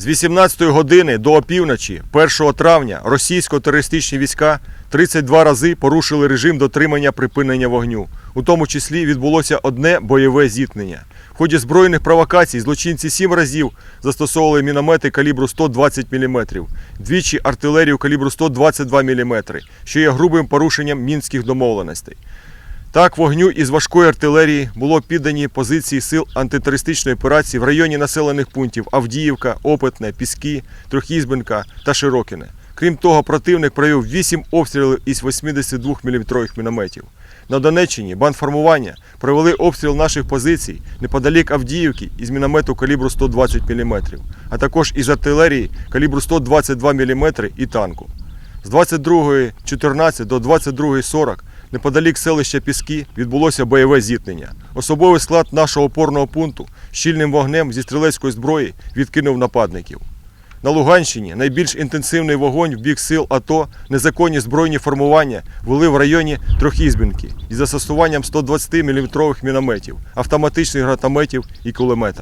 З 18 години до опівночі 1 травня російсько-терористичні війська 32 рази порушили режим дотримання припинення вогню. У тому числі відбулося одне бойове зіткнення. В ході збройних провокацій злочинці сім разів застосовували міномети калібру 120 мм, двічі артилерію калібру 122 мм, що є грубим порушенням мінських домовленостей. Так, вогню із важкої артилерії було піддані позиції сил антитерористичної операції в районі населених пунктів Авдіївка, Опитне, Піски, Трьохізбенка та Широкине. Крім того, противник провів 8 обстрілів із 82 мм мінометів. На Донеччині бандформування провели обстріл наших позицій неподалік Авдіївки із міномету калібру 120 мм, а також із артилерії калібру 122 мм і танку. З 22.14 до 22.40 неподалік селища Піски відбулося бойове зіткнення. Особовий склад нашого опорного пункту щільним вогнем зі стрілецької зброї відкинув нападників. На Луганщині найбільш інтенсивний вогонь в бік сил АТО незаконні збройні формування вели в районі Трьохізбінки із застосуванням 120 мм мінометів, автоматичних гранатометів і кулемета.